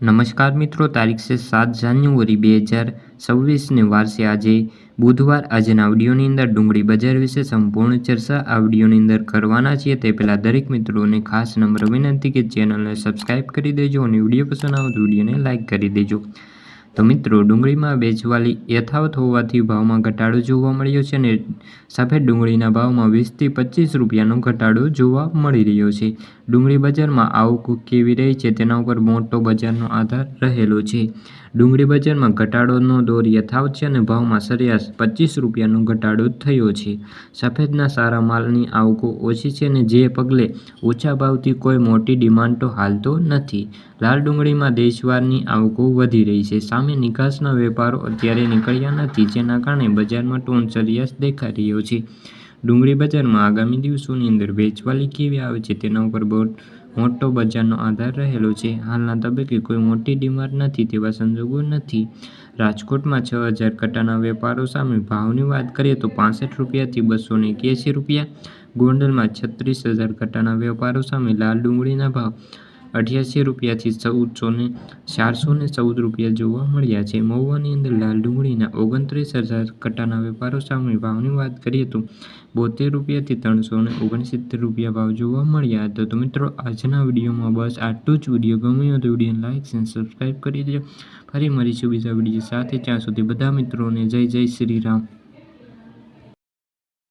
નમસ્કાર મિત્રો, તારીખ છે સાત જાન્યુઆરી બે હજાર છવ્વીસને વારસે આજે બુધવાર. આજના ઓડિયોની અંદર ડુંગળી બજાર વિશે સંપૂર્ણ ચર્ચા આ વિડીયોની અંદર કરવાના છીએ. તે પહેલાં દરેક મિત્રોને ખાસ નમ્ર વિનંતી કે ચેનલને સબસ્ક્રાઈબ કરી દેજો અને વીડિયો પસંદ આવે તો વિડીયોને લાઇક કરી દેજો. તો મિત્રો, ડુંગળીમાં વેચવાલી યથાવત હોવાથી ભાવમાં ઘટાડો જોવા મળ્યો છે અને સફેદ ડુંગળીના ભાવમાં વીસથી પચીસ રૂપિયાનો ઘટાડો જોવા મળી રહ્યો છે. ડુંગળી બજારમાં આવક કેવી રહી છે તેના ઉપર મોટો બજારનો આધાર રહેલો છે. ડુંગળી બજારમાં ઘટાડોનો દોર યથાવત છે અને ભાવમાં સરેરાશ પચીસ રૂપિયાનો ઘટાડો થયો છે. સફેદના સારા માલની આવકો ઓછી છે અને જે પગલે ઓછા ભાવથી કોઈ મોટી ડિમાન્ડ તો હાલતો નથી. લાલ ડુંગળીમાં દેશવારની આવકો વધી રહી છે. સામે નિકાસના વેપારો અત્યારે નીકળ્યા નથી, જેના કારણે બજારમાં ટોન સરિયાસ દેખાઈ રહ્યો છે. ડુંગળી બજારમાં આગામી દિવસોની અંદર વેચવાલી કેવી આવે છે તેના ઉપર બહુ મોટો બજારનો આધાર રહેલો છે. હાલના તબક્કે કોઈ મોટી ડિમાન્ડ નથી તેવા સંજોગો નથી. રાજકોટમાં છ હજાર કટાના વેપારો સામે ભાવની વાત કરીએ તો પાસઠ રૂપિયાથી બસો ને રૂપિયા, ગોંડલમાં છત્રીસ હજાર કટાના વેપારો સામે લાલ ડુંગળીના ભાવ અઠ્યાસી રૂપિયાથી ચૌદસો ને ચારસો ને ચૌદ રૂપિયા જોવા મળ્યા છે. મહુવાની અંદર લાલ ડુંગળીના ઓગણત્રીસ હજાર કટ્ટાના વેપારો સામે ભાવની વાત કરીએ તો બોતેર રૂપિયાથી ત્રણસો ને ઓગણસિત્તેર રૂપિયા ભાવ જોવા મળ્યા હતા. તો મિત્રો, આજના વિડીયોમાં બસ આટલું જ. વીડિયો ગમ્યો તો વિડીયોને લાઇક અને સબસ્ક્રાઈબ કરી દેજો. ફરી મળીશું બીજા વીડિયો સાથે. ત્યાં સુધી બધા મિત્રોને જય જય શ્રી રામ.